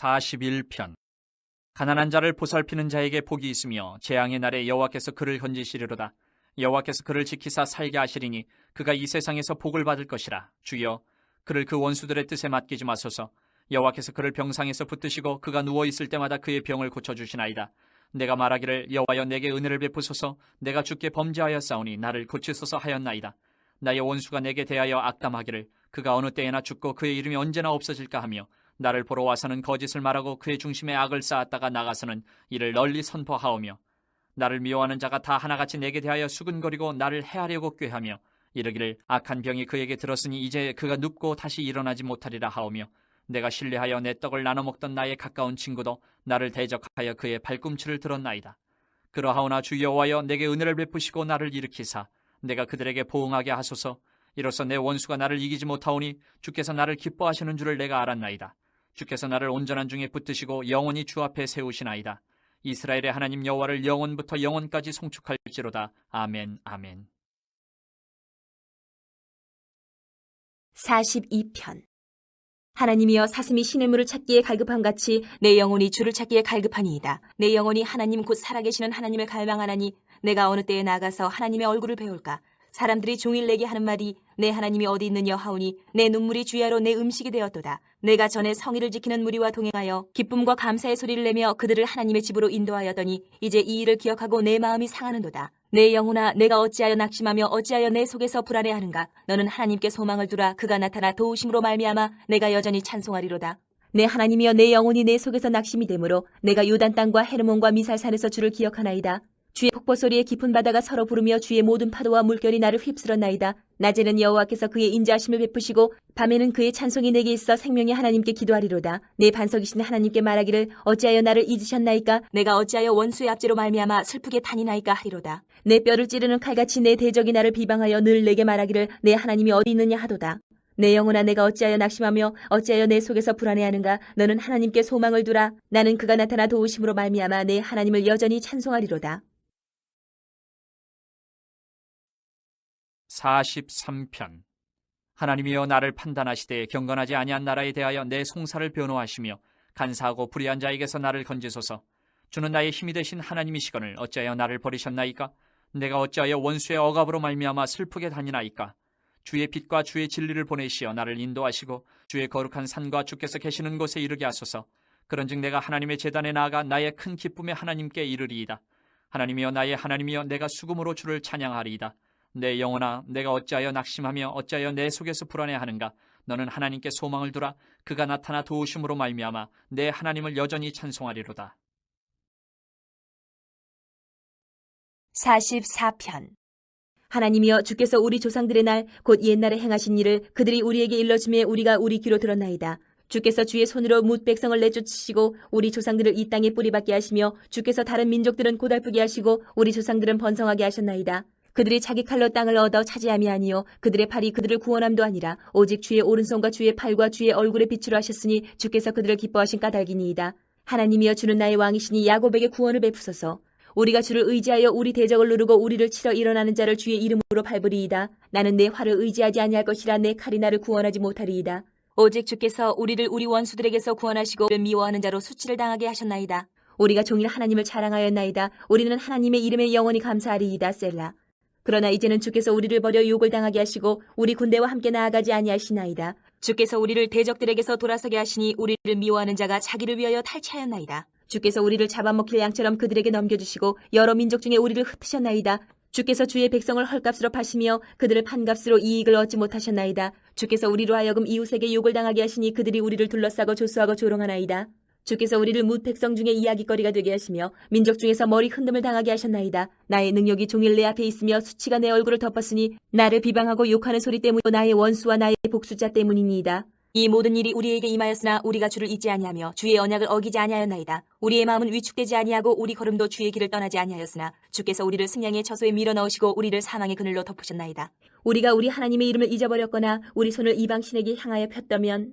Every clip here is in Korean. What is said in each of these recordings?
41편. 가난한 자를 보살피는 자에게 복이 있으며 재앙의 날에 여호와께서 그를 건지시리로다. 여호와께서 그를 지키사 살게 하시리니 그가 이 세상에서 복을 받을 것이라. 주여 그를 그 원수들의 뜻에 맡기지 마소서. 여호와께서 그를 병상에서 붙드시고 그가 누워 있을 때마다 그의 병을 고쳐 주시나이다. 내가 말하기를 여호와여 내게 은혜를 베푸소서. 내가 주께 범죄하였사오니 나를 고치소서 하였나이다. 나의 원수가 내게 대하여 악담하기를 그가 어느 때에나 죽고 그의 이름이 언제나 없어질까 하며 나를 보러 와서는 거짓을 말하고 그의 중심에 악을 쌓았다가 나가서는 이를 널리 선포하오며 나를 미워하는 자가 다 하나같이 내게 대하여 수근거리고 나를 해하려고 꾀하며 이르기를 악한 병이 그에게 들었으니 이제 그가 눕고 다시 일어나지 못하리라 하오며 내가 신뢰하여 내 떡을 나눠 먹던 나의 가까운 친구도 나를 대적하여 그의 발꿈치를 들었나이다. 그러하오나 주 여호와여 내게 은혜를 베푸시고 나를 일으키사 내가 그들에게 보응하게 하소서 이로써 내 원수가 나를 이기지 못하오니 주께서 나를 기뻐하시는 줄을 내가 알았나이다. 주께서 나를 온전한 중에 붙드시고 영원히 주 앞에 세우시나이다. 이스라엘의 하나님 여호와를 영원부터 영원까지 송축할지로다. 아멘, 아멘. 42편 하나님이여 사슴이 시냇물을 찾기에 갈급함 같이 내 영혼이 주를 찾기에 갈급하니이다. 내 영혼이 하나님 곧 살아계시는 하나님을 갈망하나니 내가 어느 때에 나가서 하나님의 얼굴을 배울까? 사람들이 종일 내게 하는 말이 내 하나님이 어디 있느냐 하오니 내 눈물이 주야로 내 음식이 되었도다. 내가 전에 성의를 지키는 무리와 동행하여 기쁨과 감사의 소리를 내며 그들을 하나님의 집으로 인도하였더니 이제 이 일을 기억하고 내 마음이 상하는도다. 내 영혼아 내가 어찌하여 낙심하며 어찌하여 내 속에서 불안해하는가 너는 하나님께 소망을 두라 그가 나타나 도우심으로 말미암아 내가 여전히 찬송하리로다. 내 하나님이여 내 영혼이 내 속에서 낙심이 되므로 내가 요단 땅과 헤르몬과 미살산에서 주를 기억하나이다. 주의 폭포 소리에 깊은 바다가 서로 부르며 주의 모든 파도와 물결이 나를 휩쓸었나이다. 낮에는 여호와께서 그의 인자하심을 베푸시고 밤에는 그의 찬송이 내게 있어 생명의 하나님께 기도하리로다. 내 반석이신 하나님께 말하기를 어찌하여 나를 잊으셨나이까? 내가 어찌하여 원수의 압제로 말미암아 슬프게 탄이나이까 하리로다. 내 뼈를 찌르는 칼같이 내 대적이 나를 비방하여 늘 내게 말하기를 내 하나님이 어디 있느냐 하도다. 내 영혼아 내가 어찌하여 낙심하며 어찌하여 내 속에서 불안해하는가 너는 하나님께 소망을 두라 나는 그가 나타나 도우심으로 말미암아 내 하나님을 여전히 찬송하리로다 43편. 하나님이여 나를 판단하시되 경건하지 아니한 나라에 대하여 내 송사를 변호하시며 간사하고 불의한 자에게서 나를 건지소서. 주는 나의 힘이 되신 하나님이시거늘 어찌하여 나를 버리셨나이까? 내가 어찌하여 원수의 억압으로 말미암아 슬프게 다니나이까? 주의 빛과 주의 진리를 보내시어 나를 인도하시고 주의 거룩한 산과 주께서 계시는 곳에 이르게 하소서. 그런즉 내가 하나님의 재단에 나아가 나의 큰 기쁨의 하나님께 이르리이다. 하나님이여 나의 하나님이여 내가 수금으로 주를 찬양하리이다 내 영혼아 내가 어찌하여 낙심하며 어찌하여 내 속에서 불안해하는가 너는 하나님께 소망을 두라 그가 나타나 도우심으로 말미암아 내 하나님을 여전히 찬송하리로다 44편 하나님이여 주께서 우리 조상들의 날 곧 옛날에 행하신 일을 그들이 우리에게 일러주매 우리가 우리 귀로 들었나이다. 주께서 주의 손으로 뭇 백성을 내쫓으시고 우리 조상들을 이 땅에 뿌리박게 하시며 주께서 다른 민족들은 고달프게 하시고 우리 조상들은 번성하게 하셨나이다. 그들이 자기 칼로 땅을 얻어 차지함이 아니요 그들의 팔이 그들을 구원함도 아니라 오직 주의 오른손과 주의 팔과 주의 얼굴에 빛으로 하셨으니 주께서 그들을 기뻐하신 까닭이니이다. 하나님이여 주는 나의 왕이시니 야곱에게 구원을 베푸소서. 우리가 주를 의지하여 우리 대적을 누르고 우리를 치러 일어나는 자를 주의 이름으로 밟으리이다. 나는 내 활을 의지하지 아니할 것이라 내 칼이 나를 구원하지 못하리이다. 오직 주께서 우리를 우리 원수들에게서 구원하시고 미워하는 자로 수치를 당하게 하셨나이다. 우리가 종일 하나님을 자랑하였나이다. 우리는 하나님의 이름에 영원히 감사하리이다. 셀라. 그러나 이제는 주께서 우리를 버려 욕을 당하게 하시고 우리 군대와 함께 나아가지 아니하시나이다. 주께서 우리를 대적들에게서 돌아서게 하시니 우리를 미워하는 자가 자기를 위하여 탈취하였나이다. 주께서 우리를 잡아먹힐 양처럼 그들에게 넘겨주시고 여러 민족 중에 우리를 흩으셨나이다. 주께서 주의 백성을 헐값으로 파시며 그들을 판값으로 이익을 얻지 못하셨나이다. 주께서 우리로 하여금 이웃에게 욕을 당하게 하시니 그들이 우리를 둘러싸고 조수하고 조롱하나이다. 주께서 우리를 무 백성 중에 이야기거리가 되게 하시며 민족 중에서 머리 흔듦을 당하게 하셨나이다. 나의 능력이 종일 내 앞에 있으며 수치가 내 얼굴을 덮었으니 나를 비방하고 욕하는 소리 때문 나의 원수와 나의 복수자 때문이니이다. 이 모든 일이 우리에게 임하였으나 우리가 주를 잊지 아니하며 주의 언약을 어기지 아니하였나이다. 우리의 마음은 위축되지 아니하고 우리 걸음도 주의 길을 떠나지 아니하였으나 주께서 우리를 승량의 처소에 밀어 넣으시고 우리를 사망의 그늘로 덮으셨나이다. 우리가 우리 하나님의 이름을 잊어버렸거나 우리 손을 이방 신에게 향하여 폈다면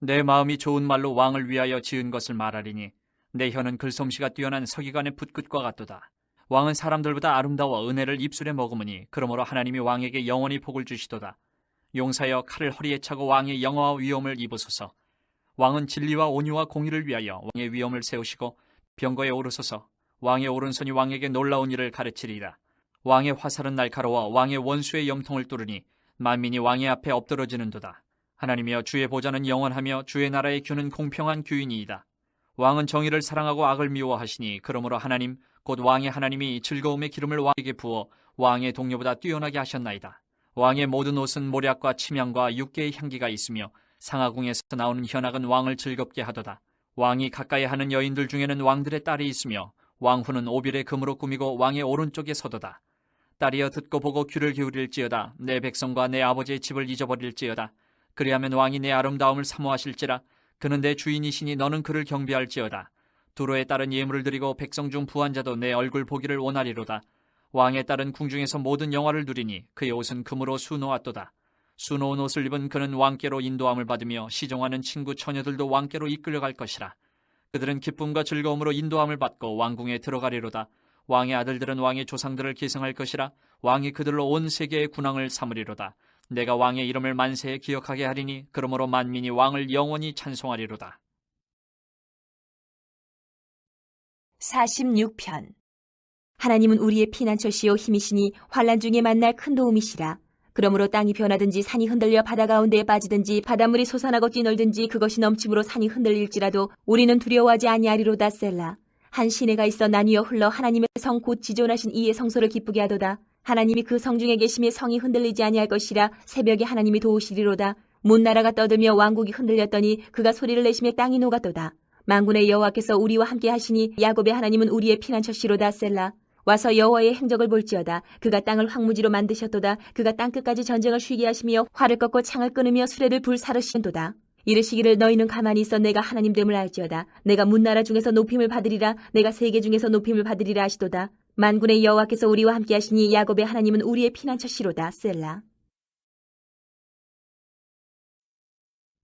내 마음이 좋은 말로 왕을 위하여 지은 것을 말하리니 내 혀는 글솜씨가 뛰어난 서기관의 붓끝과 같도다. 왕은 사람들보다 아름다워 은혜를 입술에 머금으니 그러므로 하나님이 왕에게 영원히 복을 주시도다. 용사여 칼을 허리에 차고 왕의 영화와 위엄을 입으소서. 왕은 진리와 온유와 공의를 위하여 왕의 위엄을 세우시고 병거에 오르소서. 왕의 오른손이 왕에게 놀라운 일을 가르치리라. 왕의 화살은 날카로워 왕의 원수의 염통을 뚫으니 만민이 왕의 앞에 엎드러지는도다. 하나님이여 주의 보좌는 영원하며 주의 나라의 규는 공평한 규인이이다. 왕은 정의를 사랑하고 악을 미워하시니 그러므로 하나님 곧 왕의 하나님이 즐거움의 기름을 왕에게 부어 왕의 동료보다 뛰어나게 하셨나이다. 왕의 모든 옷은 모략과 침향과 육개의 향기가 있으며 상하궁에서 나오는 현악은 왕을 즐겁게 하도다. 왕이 가까이 하는 여인들 중에는 왕들의 딸이 있으며 왕후는 오빌의 금으로 꾸미고 왕의 오른쪽에 서도다. 딸이여 듣고 보고 귀를 기울일지어다. 내 백성과 내 아버지의 집을 잊어버릴지어다. 그리하면 왕이 내 아름다움을 사모하실지라 그는 내 주인이시니 너는 그를 경배할지어다. 두로에 따른 예물을 드리고 백성 중 부한 자도 내 얼굴 보기를 원하리로다. 왕의 딸은 궁중에서 모든 영화를 누리니 그의 옷은 금으로 수놓았도다. 수놓은 옷을 입은 그는 왕께로 인도함을 받으며 시종하는 친구 처녀들도 왕께로 이끌려갈 것이라. 그들은 기쁨과 즐거움으로 인도함을 받고 왕궁에 들어가리로다. 왕의 아들들은 왕의 조상들을 계승할 것이라. 왕이 그들로 온 세계의 군왕을 삼으리로다. 내가 왕의 이름을 만세에 기억하게 하리니 그러므로 만민이 왕을 영원히 찬송하리로다. 46편 하나님은 우리의 피난처시요 힘이시니 환란 중에 만날 큰 도움이시라. 그러므로 땅이 변하든지 산이 흔들려 바다 가운데에 빠지든지 바닷물이 솟아나고 뛰놀든지 그것이 넘침으로 산이 흔들릴지라도 우리는 두려워하지 아니하리로다 셀라. 한 시내가 있어 나뉘어 흘러 하나님의 성 곧 지존하신 이의 성소를 기쁘게 하도다. 하나님이 그 성중에 계심에 성이 흔들리지 아니할 것이라 새벽에 하나님이 도우시리로다. 문 나라가 떠들며 왕국이 흔들렸더니 그가 소리를 내심에 땅이 녹았도다. 만군의 여호와께서 우리와 함께 하시니 야곱의 하나님은 우리의 피난처시로다 셀라. 와서 여호와의 행적을 볼지어다. 그가 땅을 황무지로 만드셨도다. 그가 땅 끝까지 전쟁을 쉬게 하시며 활을 꺾고 창을 끊으며 수레를 불사르신도다. 이르시기를 너희는 가만히 있어 내가 하나님 됨을 알지어다. 내가 문나라 중에서 높임을 받으리라. 내가 세계 중에서 높임을 받으리라 하시도다. 만군의 여호와께서 우리와 함께 하시니 야곱의 하나님은 우리의 피난처시로다. 셀라.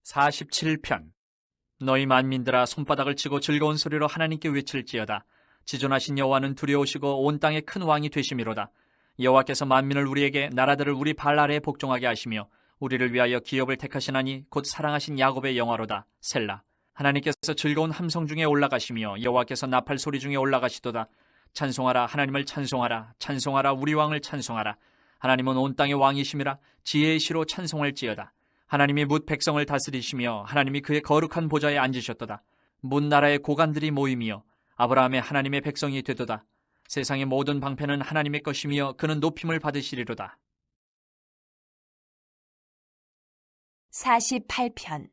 47편 너희 만민들아 손바닥을 치고 즐거운 소리로 하나님께 외칠지어다. 지존하신 여호와는 두려우시고 온 땅의 큰 왕이 되심이로다. 여호와께서 만민을 우리에게 나라들을 우리 발 아래에 복종하게 하시며 우리를 위하여 기업을 택하시나니 곧 사랑하신 야곱의 영화로다. 셀라. 하나님께서 즐거운 함성 중에 올라가시며 여호와께서 나팔 소리 중에 올라가시도다. 찬송하라 하나님을 찬송하라 찬송하라 우리 왕을 찬송하라 하나님은 온 땅의 왕이심이라 지혜의 시로 찬송할지어다. 하나님이 뭇 백성을 다스리시며 하나님이 그의 거룩한 보좌에 앉으셨도다. 문 나라의 고관들이 모임이여 아브라함의 하나님의 백성이 되도다. 세상의 모든 방패는 하나님의 것이며 그는 높임을 받으시리로다. 48편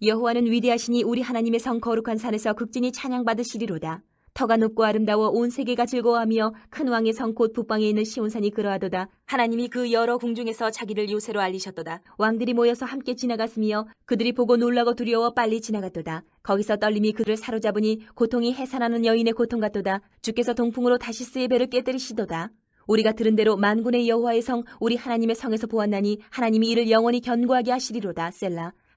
여호와는 위대하시니 우리 하나님의 성 거룩한 산에서 극진히 찬양받으시리로다. 터가 높고 아름다워 온 세계가 즐거워하며 큰 왕의 성 곧 북방에 있는 시온산이 그러하도다. 하나님이 그 여러 궁중에서 자기를 요새로 알리셨도다. 왕들이 모여서 함께 지나갔으며 그들이 보고 놀라고 두려워 빨리 지나갔도다. 거기서 떨림이 그들을 사로잡으니 고통이 해산하는 여인의 고통 같도다. 주께서 동풍으로 다시스의 배를 깨뜨리시도다. 우리가 들은 대로 만군의 여호와의 성 우리 하나님의 성에서 보았나니 하나님이 이를 영원히 견고하게 하시리로다. 셀라.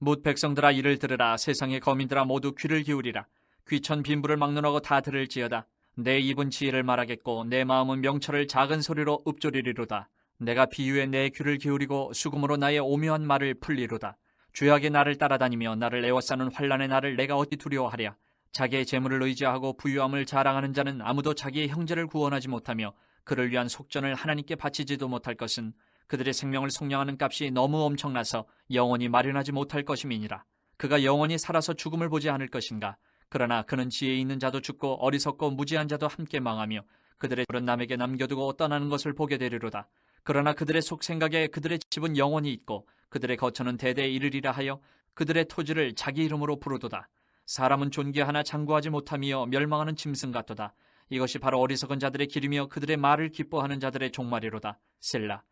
뭇 백성들아 이를 들으라. 세상의 거민들아 모두 귀를 기울이라. 귀천 빈부를 막론하고 다 들을지어다. 내 입은 지혜를 말하겠고 내 마음은 명철을 작은 소리로 읊조리리로다. 내가 비유에 내 귀를 기울이고 수금으로 나의 오묘한 말을 풀리로다. 죄악의 나를 따라다니며 나를 애워싸는 환란의 나를 내가 어찌 두려워하랴. 자기의 재물을 의지하고 부유함을 자랑하는 자는 아무도 자기의 형제를 구원하지 못하며 그를 위한 속전을 하나님께 바치지도 못할 것은 그들의 생명을 속량하는 값이 너무 엄청나서 영원히 마련하지 못할 것임이니라. 그가 영원히 살아서 죽음을 보지 않을 것인가? 그러나 그는 지혜 있는 자도 죽고 어리석고 무지한 자도 함께 망하며 그들의 불은 남에게 남겨두고 떠나는 것을 보게 되리로다. 그러나 그들의 속 생각에 그들의 집은 영원히 있고 그들의 거처는 대대에 이르리라 하여 그들의 토지를 자기 이름으로 부르도다. 사람은 존귀하나 장구하지 못하며 멸망하는 짐승 같도다. 이것이 바로 어리석은 자들의 길이며 그들의 말을 기뻐하는 자들의 종말이로다. 셀라.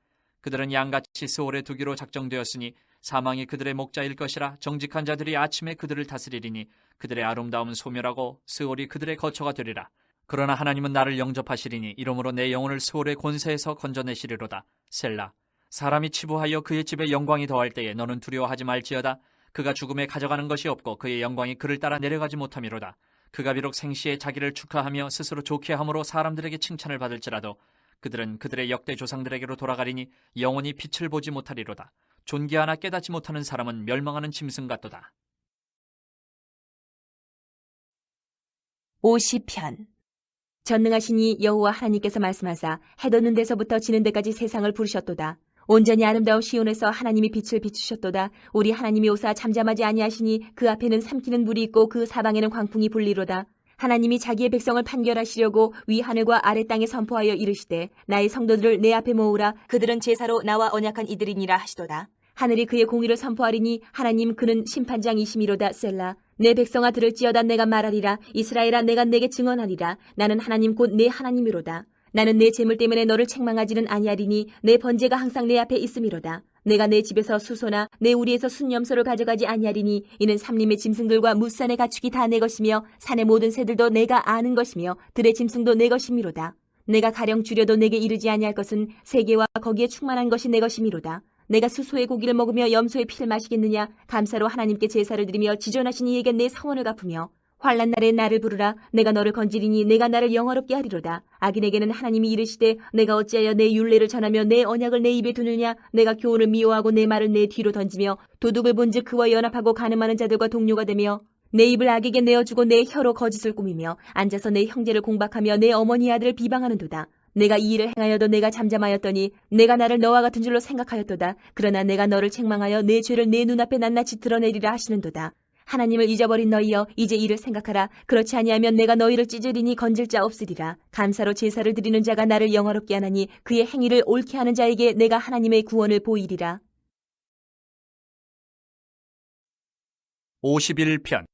그들은 양같이 스올에 두기로 작정되었으니 사망이 그들의 목자일 것이라 정직한 자들이 아침에 그들을 다스리리니 그들의 아름다움은 소멸하고 스올이 그들의 거처가 되리라. 그러나 하나님은 나를 영접하시리니 이러므로 내 영혼을 스올의 권세에서 건져내시리로다. 셀라. 사람이 치부하여 그의 집에 영광이 더할 때에 너는 두려워하지 말지어다. 그가 죽음에 가져가는 것이 없고 그의 영광이 그를 따라 내려가지 못함이로다. 그가 비록 생시에 자기를 축하하며 스스로 좋게 함으로 사람들에게 칭찬을 받을지라도 그들은 그들의 역대 조상들에게로 돌아가리니 영원히 빛을 보지 못하리로다. 존귀하나 깨닫지 못하는 사람은 멸망하는 짐승 같도다. 50편 전능하시니 여호와 하나님께서 말씀하사 해 돋는 데서부터 지는 데까지 세상을 부르셨도다. 온전히 아름다운 시온에서 하나님이 빛을 비추셨도다. 우리 하나님이 오사 잠잠하지 아니하시니 그 앞에는 삼키는 물이 있고 그 사방에는 광풍이 불리로다. 하나님이 자기의 백성을 판결하시려고 위 하늘과 아래 땅에 선포하여 이르시되 나의 성도들을 내 앞에 모으라. 그들은 제사로 나와 언약한 이들이니라 하시도다. 하늘이 그의 공의를 선포하리니 하나님 그는 심판장이시미로다 셀라. 내 백성아 들을지어다 내가 말하리라. 이스라엘아 내가 내게 증언하리라. 나는 하나님 곧 내 하나님이로다. 나는 내 재물 때문에 너를 책망하지는 아니하리니 내 번제가 항상 내 앞에 있음이로다 내가 내 집에서 수소나 내 우리에서 순염소를 가져가지 아니하리니 이는 삼림의 짐승들과 무산의 가축이 다 내 것이며 산의 모든 새들도 내가 아는 것이며 들의 짐승도 내 것이미로다. 내가 가령 줄여도 내게 이르지 아니할 것은 세계와 거기에 충만한 것이 내 것이미로다. 내가 수소의 고기를 먹으며 염소의 피를 마시겠느냐? 감사로 하나님께 제사를 드리며 지존하신 이에게 내 성원을 갚으며 환란 날에 나를 부르라 내가 너를 건지리니 내가 나를 영화롭게 하리로다 악인에게는 하나님이 이르시되 내가 어찌하여 내 율례를 전하며 내 언약을 내 입에 두느냐 내가 교훈을 미워하고 내 말을 내 뒤로 던지며 도둑을 본즉 그와 연합하고 가늠하는 자들과 동료가 되며 내 입을 악에게 내어주고 내 혀로 거짓을 꾸미며 앉아서 내 형제를 공박하며 내 어머니 아들을 비방하는도다 내가 이 일을 행하여도 내가 잠잠하였더니 내가 나를 너와 같은 줄로 생각하였도다. 그러나 내가 너를 책망하여 내 죄를 내 눈앞에 낱낱이 드러내리라 하시는도다. 하나님을 잊어버린 너희여 이제 이를 생각하라. 그렇지 아니하면 내가 너희를 찢으리니 건질 자 없으리라. 감사로 제사를 드리는 자가 나를 영화롭게 하나니 그의 행위를 옳게 하는 자에게 내가 하나님의 구원을 보이리라. 51편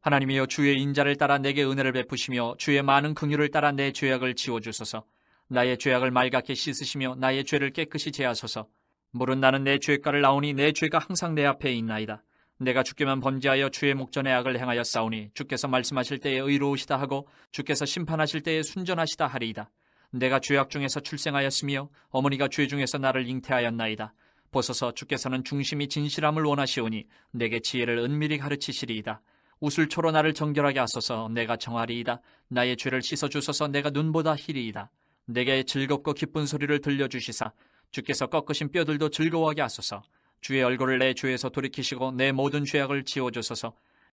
하나님이여 주의 인자를 따라 내게 은혜를 베푸시며 주의 많은 긍휼을 따라 내 죄악을 지워 주소서. 나의 죄악을 맑게 씻으시며 나의 죄를 깨끗이 제하소서. 물은 나는 내 죄가를 나오니 내 죄가 항상 내 앞에 있나이다. 내가 주께만 범죄하여 주의 목전에 악을 행하여 싸우니 주께서 말씀하실 때에 의로우시다 하고 주께서 심판하실 때에 순전하시다 하리이다. 내가 죄악 중에서 출생하였으며 어머니가 죄 중에서 나를 잉태하였나이다. 보소서 주께서는 중심이 진실함을 원하시오니 내게 지혜를 은밀히 가르치시리이다. 우슬초로 나를 정결하게 하소서 내가 정하리이다. 나의 죄를 씻어주소서 내가 눈보다 희리이다. 내게 즐겁고 기쁜 소리를 들려주시사 주께서 꺾으신 뼈들도 즐거워하게 하소서. 주의 얼굴을 내 죄에서 돌이키시고 내 모든 죄악을 지워주소서.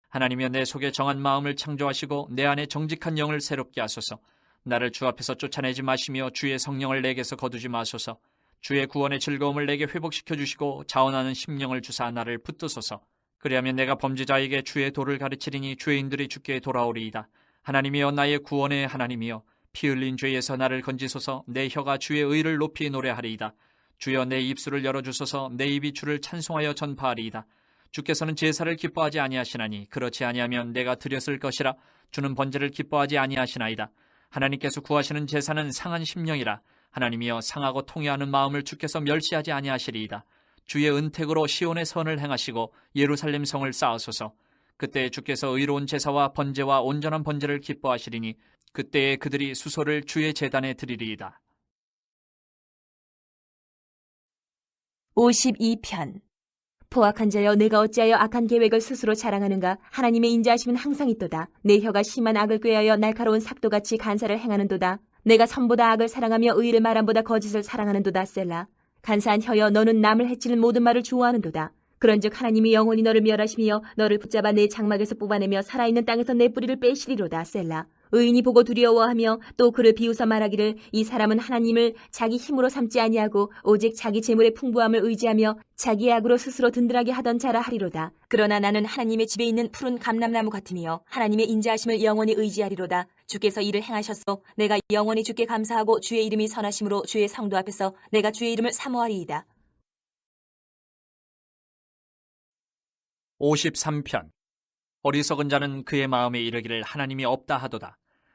하나님여 내 속에 정한 마음을 창조하시고 내 안에 정직한 영을 새롭게 하소서. 나를 주 앞에서 쫓아내지 마시며 주의 성령을 내게서 거두지 마소서. 주의 구원의 즐거움을 내게 회복시켜 주시고 자원하는 심령을 주사 나를 붙드소서. 그리하면 내가 범죄자에게 주의 도를 가르치리니 죄인들이 주께 돌아오리이다. 하나님이여 나의 구원의 하나님이여 피 흘린 죄에서 나를 건지소서 내 혀가 주의 의를 높이 노래하리이다. 주여 내 입술을 열어주소서 내 입이 주를 찬송하여 전파하리이다. 주께서는 제사를 기뻐하지 아니하시나니 그렇지 아니하면 내가 드렸을 것이라 주는 번제를 기뻐하지 아니하시나이다. 하나님께서 구하시는 제사는 상한 심령이라 하나님이여 상하고 통회하는 마음을 주께서 멸시하지 아니하시리이다. 주의 은택으로 시온의 선을 행하시고 예루살렘 성을 쌓으소서. 그때 주께서 의로운 제사와 번제와 온전한 번제를 기뻐하시리니 그때에 그들이 수소를 주의 제단에 드리리이다. 52편. 포악한 자여 내가 어찌하여 악한 계획을 스스로 자랑하는가? 하나님의 인자하심은 항상 있도다. 내 혀가 심한 악을 꾀하여 날카로운 삭도같이 간사를 행하는도다. 내가 선보다 악을 사랑하며 의를 말함보다 거짓을 사랑하는도다 셀라. 간사한 혀여 너는 남을 해치는 모든 말을 좋아하는도다. 그런즉 하나님이 영원히 너를 멸하시며 너를 붙잡아 내 장막에서 뽑아내며 살아있는 땅에서 내 뿌리를 빼시리로다 셀라 의인이 보고 두려워하며 또 그를 비웃어 말하기를 이 사람은 하나님을 자기 힘으로 삼지 아니하고 오직 자기 재물의 풍부함을 의지하며 자기의 악으로 스스로 든든하게 하던 자라 하리로다. 그러나 나는 하나님의 집에 있는 푸른 감람나무 같으며 하나님의 인자하심을 영원히 의지하리로다. 주께서 이를 행하셨소. 내가 영원히 주께 감사하고 주의 이름이 선하심으로 주의 성도 앞에서 내가 주의 이름을 사모하리이다. 53편 어리석은 자는 그의 마음에 이르기를 하나님이 없다 하도다.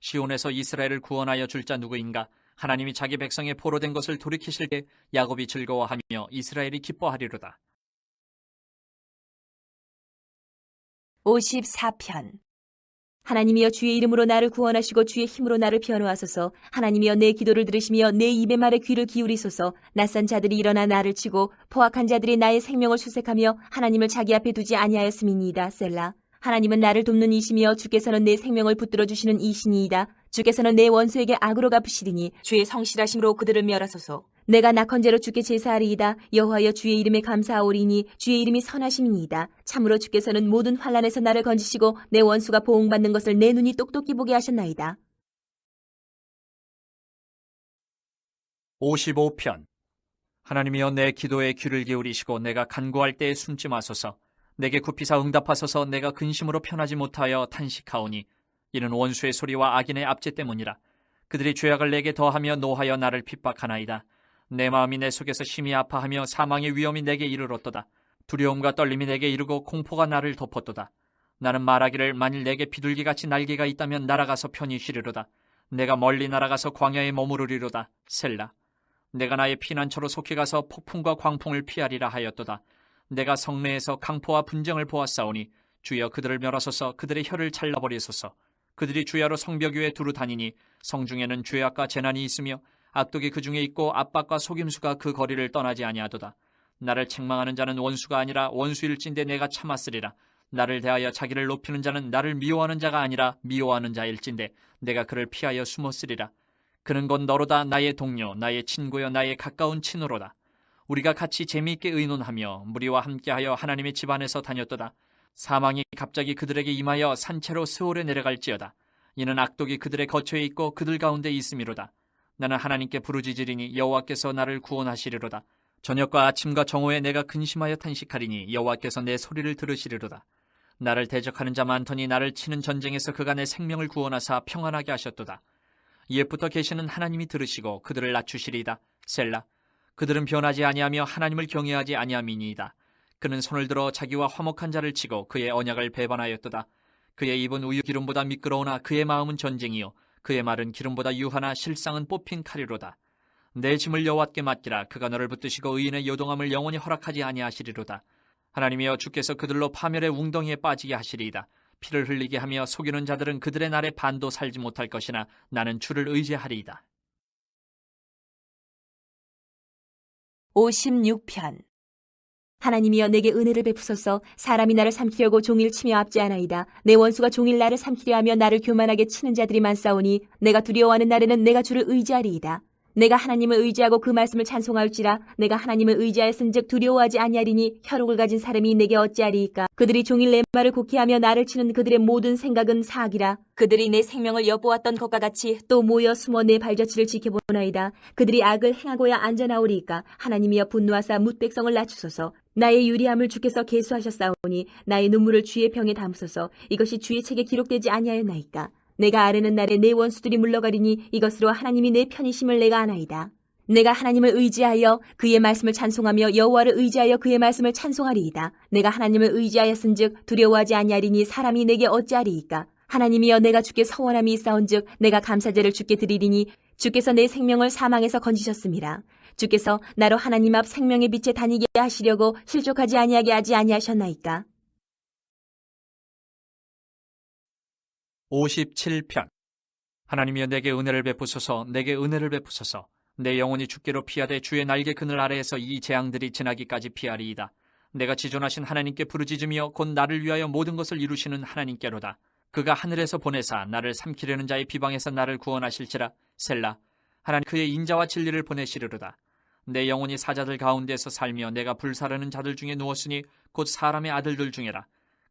시온에서 이스라엘을 구원하여 줄 자 누구인가? 하나님이 자기 백성의 포로된 것을 돌이키실 때 야곱이 즐거워하며 이스라엘이 기뻐하리로다. 54편 하나님이여 주의 이름으로 나를 구원하시고 주의 힘으로 나를 변호하소서 하나님이여 내 기도를 들으시며 내 입의 말에 귀를 기울이소서 낯선 자들이 일어나 나를 치고 포악한 자들이 나의 생명을 수색하며 하나님을 자기 앞에 두지 아니하였음이니이다 셀라 하나님은 나를 돕는 이시며 주께서는 내 생명을 붙들어 주시는 이신이이다 주께서는 내 원수에게 악으로 갚으시리니 주의 성실하심으로 그들을 멸하소서 내가 낙헌제로 주께 제사하리이다. 여호와여 주의 이름에 감사하오리니 주의 이름이 선하심이니이다. 참으로 주께서는 모든 환란에서 나를 건지시고 내 원수가 보응받는 것을 내 눈이 똑똑히 보게 하셨나이다. 55편 하나님이여 내 기도에 귀를 기울이시고 내가 간구할 때에 숨지 마소서 내게 굽히사 응답하소서 내가 근심으로 편하지 못하여 탄식하오니 이는 원수의 소리와 악인의 압제 때문이라. 그들이 죄악을 내게 더하며 노하여 나를 핍박하나이다. 내 마음이 내 속에서 심히 아파하며 사망의 위험이 내게 이르렀도다. 두려움과 떨림이 내게 이르고 공포가 나를 덮었도다. 나는 말하기를 만일 내게 비둘기같이 날개가 있다면 날아가서 편히 쉬리로다. 내가 멀리 날아가서 광야에 머무르리로다. 셀라. 내가 나의 피난처로 속히 가서 폭풍과 광풍을 피하리라 하였도다. 내가 성내에서 강포와 분쟁을 보았사오니 주여 그들을 멸하소서 그들의 혀를 잘라버리소서. 그들이 주야로 성벽 위에 두루 다니니 성중에는 죄악과 재난이 있으며 악독이 그 중에 있고 압박과 속임수가 그 거리를 떠나지 아니하도다. 나를 책망하는 자는 원수가 아니라 원수일진데 내가 참았으리라. 나를 대하여 자기를 높이는 자는 나를 미워하는 자가 아니라 미워하는 자일진데 내가 그를 피하여 숨었으리라. 그는 곧 너로다 나의 동료 나의 친구여 나의 가까운 친으로다 우리가 같이 재미있게 의논하며 무리와 함께하여 하나님의 집 안에서 다녔도다. 사망이 갑자기 그들에게 임하여 산채로 스올에 내려갈지어다. 이는 악독이 그들의 거처에 있고 그들 가운데 있음이로다. 나는 하나님께 부르짖으리니 여호와께서 나를 구원하시리로다. 저녁과 아침과 정오에 내가 근심하여 탄식하리니 여호와께서 내 소리를 들으시리로다. 나를 대적하는 자 많더니 나를 치는 전쟁에서 내 생명을 구원하사 평안하게 하셨도다. 옛부터 계시는 하나님이 들으시고 그들을 낮추시리이다. 셀라. 그들은 변하지 아니하며 하나님을 경외하지 아니함이니이다. 그는 손을 들어 자기와 화목한 자를 치고 그의 언약을 배반하였도다. 그의 입은 우유 기름보다 미끄러우나 그의 마음은 전쟁이요 그의 말은 기름보다 유하나 실상은 뽑힌 칼이로다. 내 짐을 여호와께 맡기라 그가 너를 붙드시고 의인의 요동함을 영원히 허락하지 아니하시리로다. 하나님이여 주께서 그들로 파멸의 웅덩이에 빠지게 하시리이다. 피를 흘리게 하며 속이는 자들은 그들의 날에 반도 살지 못할 것이나 나는 주를 의지하리이다. 56편. 하나님이여 내게 은혜를 베푸소서. 사람이 나를 삼키려고 종일 치며 않아이다. 내 원수가 종일 나를 삼키려 하며 나를 교만하게 치는 자들이 많사오니 내가 두려워하는 날에는 내가 주를 의지하리이다 내가 하나님을 의지하고 그 말씀을 찬송할지라 내가 하나님을 의지하였은즉 두려워하지 아니하리니 혈육을 가진 사람이 내게 어찌하리이까? 그들이 종일 내 말을 곡해하며 나를 치는 그들의 모든 생각은 사악이라. 그들이 내 생명을 엿보았던 것과 같이 또 모여 숨어 내 발자취를 지켜보나이다. 그들이 악을 행하고야 안전하오리이까? 하나님이여 분노하사 뭇 백성을 낮추소서. 나의 유리함을 주께서 계수하셨사오니 나의 눈물을 주의 병에 담으소서. 이것이 주의 책에 기록되지 아니하였나이까 내가 아뢰는 날에 내 원수들이 물러가리니 이것으로 하나님이 내 편이심을 내가 아나이다. 내가 하나님을 의지하여 그의 말씀을 찬송하며 여호와를 의지하여 그의 말씀을 찬송하리이다. 내가 하나님을 의지하였은즉 두려워하지 아니하리니 사람이 내게 어찌하리이까. 하나님이여 내가 주께 서원함이 있사온즉 내가 감사제를 주께 드리리니 주께서 내 생명을 사망에서 건지셨습니다. 주께서 나로 하나님 앞 생명의 빛에 다니게 하시려고 실족하지 아니하게 하지 아니하셨나이까. 57편 하나님이여 내게 은혜를 베푸소서 내게 은혜를 베푸소서 내 영혼이 주께로 피하되 주의 날개 그늘 아래에서 이 재앙들이 지나기까지 피하리이다. 내가 지존하신 하나님께 부르짖으며 곧 나를 위하여 모든 것을 이루시는 하나님께로다. 그가 하늘에서 보내사 나를 삼키려는 자의 비방에서 나를 구원하실지라 셀라 하나님 그의 인자와 진리를 보내시리로다. 내 영혼이 사자들 가운데서 살며 내가 불사르는 자들 중에 누웠으니 곧 사람의 아들들 중에라.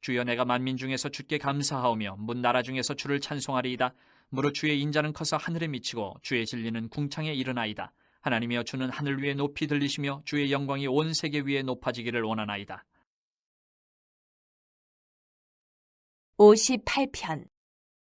주여 내가 만민 중에서 주께 감사하오며 문 나라 중에서 주를 찬송하리이다. 무릇 주의 인자는 커서 하늘에 미치고 주의 진리는 궁창에 이르나이다. 하나님이여 주는 하늘 위에 높이 들리시며 주의 영광이 온 세계 위에 높아지기를 원하나이다. 58편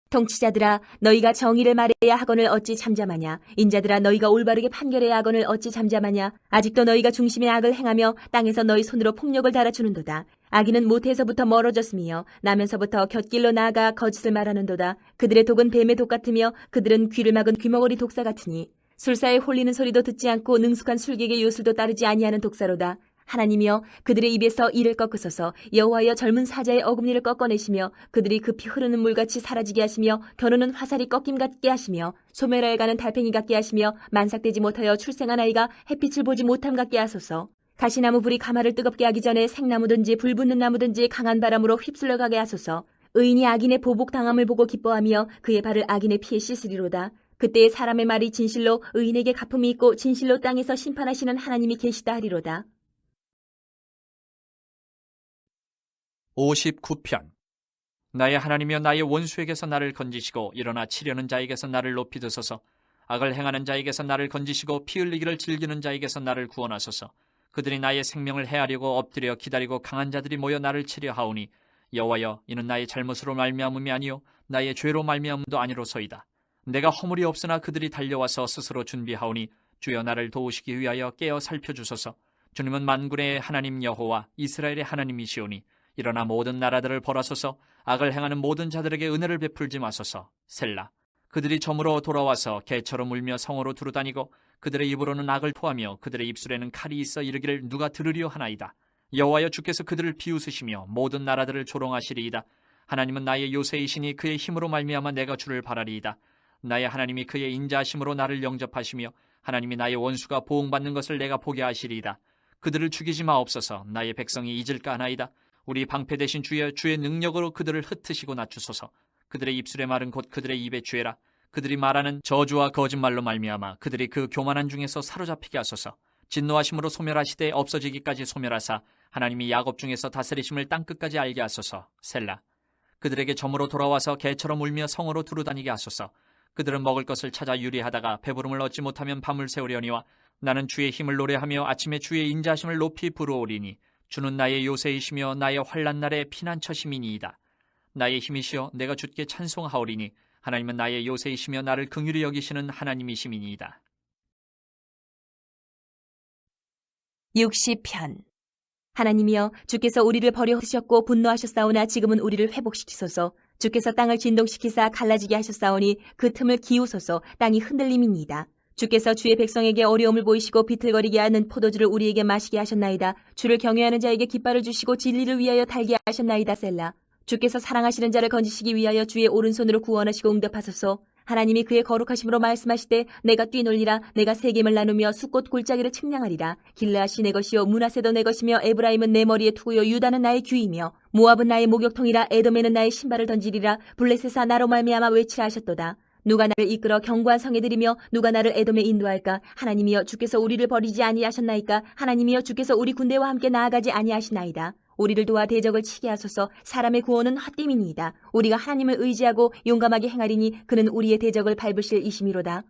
통치자들아 너희가 정의를 말해야 하거늘 어찌 잠잠하냐 인자들아 너희가 올바르게 판결해야 하거늘 어찌 잠잠하냐 아직도 너희가 중심의 악을 행하며 땅에서 너희 손으로 폭력을 달아주는도다 악인은 모태에서부터 멀어졌으며 나면서부터 곁길로 나아가 거짓을 말하는도다. 그들의 독은 뱀의 독 같으며 그들은 귀를 막은 귀머거리 독사 같으니 술사에 홀리는 소리도 듣지 않고 능숙한 술객의 요술도 따르지 아니하는 독사로다. 하나님이여 그들의 입에서 이를 꺾으소서. 여호와여 젊은 사자의 어금니를 꺾어내시며 그들이 급히 흐르는 물같이 사라지게 하시며 겨누는 화살이 꺾임 같게 하시며 소멸하여 가는 달팽이 같게 하시며 만삭되지 못하여 출생한 아이가 햇빛을 보지 못함 같게 하소서 가시나무 불이 가마를 뜨겁게 하기 전에 생나무든지 불 붙는 나무든지 강한 바람으로 휩쓸려 가게 하소서. 의인이 악인의 보복 당함을 보고 기뻐하며 그의 발을 악인의 피에 씻으리로다. 그때의 사람의 말이 진실로 의인에게 가품이 있고 진실로 땅에서 심판하시는 하나님이 계시다 하리로다. 59편. 나의 하나님이여 나의 원수에게서 나를 건지시고 일어나 치려는 자에게서 나를 높이 드소서. 악을 행하는 자에게서 나를 건지시고 피 흘리기를 즐기는 자에게서 나를 구원하소서 그들이 나의 생명을 해하려고 엎드려 기다리고 강한 자들이 모여 나를 치려 하오니 여호와여 이는 나의 잘못으로 말미암음이 아니요 나의 죄로 말미암음도 아니로소이다. 내가 허물이 없으나 그들이 달려와서 스스로 준비하오니 주여 나를 도우시기 위하여 깨어 살펴주소서. 주님은 만군의 하나님 여호와 이스라엘의 하나님이시오니 일어나 모든 나라들을 벌하소서. 악을 행하는 모든 자들에게 은혜를 베풀지 마소서. 셀라. 그들이 점으로 돌아와서 개처럼 울며 성으로 두루다니고 그들의 입으로는 악을 토하며 그들의 입술에는 칼이 있어 이르기를 누가 들으려 하나이다. 여호와여 주께서 그들을 비웃으시며 모든 나라들을 조롱하시리이다. 하나님은 나의 요새이시니 그의 힘으로 말미암아 내가 주를 바라리이다. 나의 하나님이 그의 인자하심으로 나를 영접하시며 하나님이 나의 원수가 보응받는 것을 내가 보게 하시리이다. 그들을 죽이지 마옵소서. 나의 백성이 잊을까 하나이다. 우리 방패 대신 주여 주의 능력으로 그들을 흩으시고 낮추소서. 그들의 입술의 말은 곧 그들의 입에 죄라. 그들이 말하는 저주와 거짓말로 말미암아 그들이 그 교만한 중에서 사로잡히게 하소서. 진노하심으로 소멸하시되 없어지기까지 소멸하사 하나님이 야곱 중에서 다스리심을 땅 끝까지 알게 하소서. 셀라. 그들에게 점으로 돌아와서 개처럼 울며 성으로 두루다니게 하소서. 그들은 먹을 것을 찾아 유리하다가 배부름을 얻지 못하면 밤을 새우려니와 나는 주의 힘을 노래하며 아침에 주의 인자심을 높이 부르오리니 주는 나의 요새이시며 나의 환란 날의 피난처심이니이다. 나의 힘이시여 내가 주께 찬송하오리니 하나님은 나의 요새이시며 나를 긍휼히 여기시는 하나님이시미니이다. 60편 하나님이여 주께서 우리를 버려 하셨고 분노하셨사오나 지금은 우리를 회복시키소서 주께서 땅을 진동시키사 갈라지게 하셨사오니 그 틈을 기우소서 땅이 흔들림이니이다. 주께서 주의 백성에게 어려움을 보이시고 비틀거리게 하는 포도주를 우리에게 마시게 하셨나이다. 주를 경외하는 자에게 깃발을 주시고 진리를 위하여 달게 하셨나이다. 셀라. 주께서 사랑하시는 자를 건지시기 위하여 주의 오른손으로 구원하시고 응답하소서. 하나님이 그의 거룩하심으로 말씀하시되 내가 뛰놀리라 내가 세겜을 나누며 숫꽃 골짜기를 측량하리라. 길르앗이 내 것이요 문하세도 내 것이며 에브라임은 내 머리에 투구요 유다는 나의 귀이며 모압은 나의 목욕통이라 에돔에는 나의 신발을 던지리라. 블레셋아 나로 말미암아 외치라 하셨도다. 누가 나를 이끌어 견고한 성에 들이며 누가 나를 에돔에 인도할까? 하나님이여 주께서 우리를 버리지 아니하셨나이까? 하나님이여 주께서 우리 군대와 함께 나아가지 아니하시나이다 우리를 도와 대적을 치게 하소서. 사람의 구원은 헛됨이니이다. 우리가 하나님을 의지하고 용감하게 행하리니 그는 우리의 대적을 밟으실 이심이로다